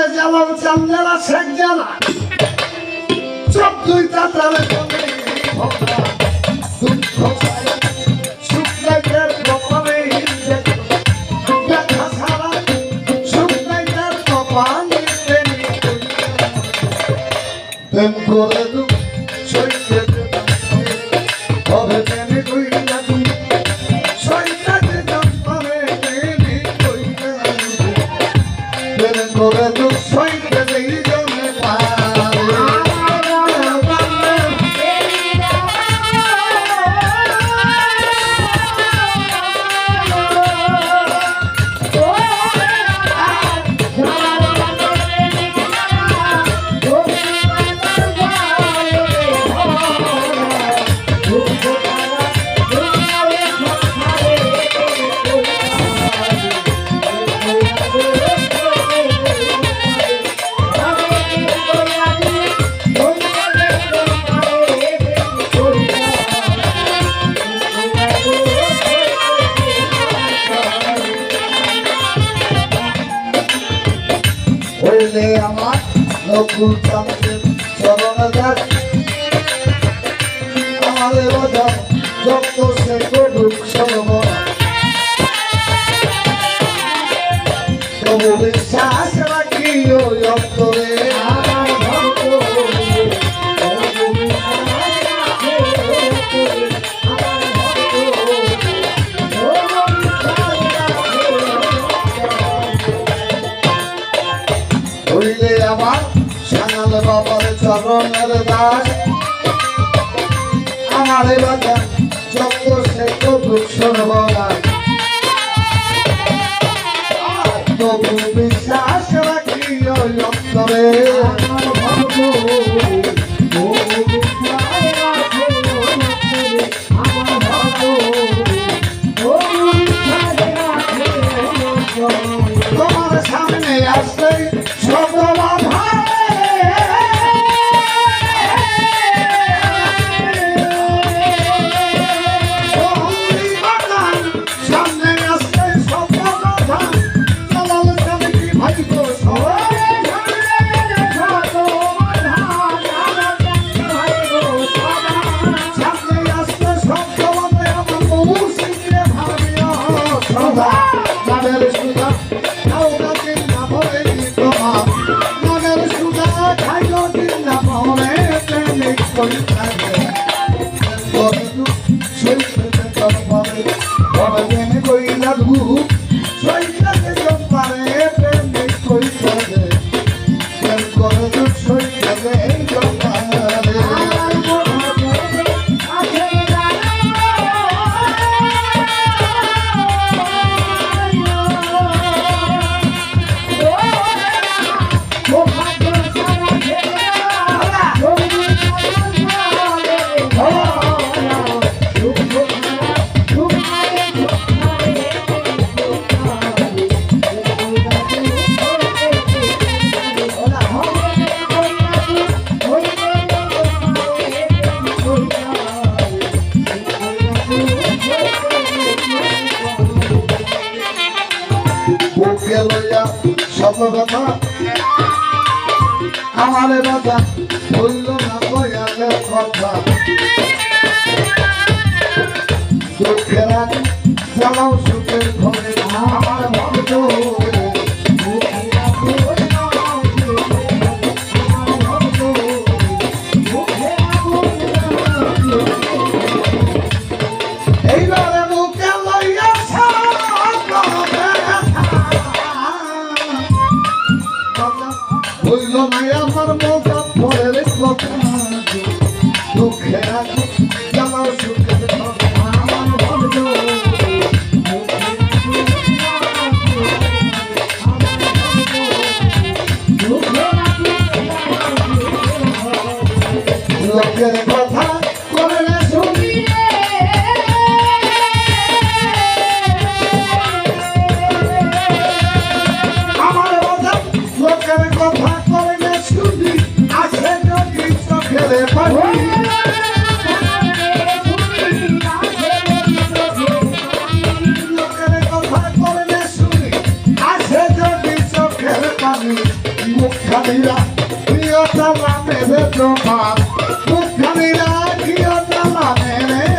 তারে জালাল চান্দেলা শেখ জালা সব দুই তারে বলে ভগবান দুঃখ লাগে কপালে দেখা প্রেম করে হইলে আমার চাঁদের চরণ দাস আমাদের বাধা যত সে করুক বিশ্বাস রাখি ওই অন্তরে। সাঙাল চরণের দাস। আমার যত সে করুক সর্বনা তবু বিশ্বাস রাখি ওই অন্তরে তোমার সব কথা আমার বাধা বলল না বয়ালের কথা। দুঃখের জ্বালাও সুখের ঘরে। লোকের কথা করে না শুনি। আমার বাধা লোকের কথা করে না শুনি। আসে যদি চোখের পানি। লোকের রাখিও তালা মেরে তোমার মুখখানি রাখিও তালা মেরে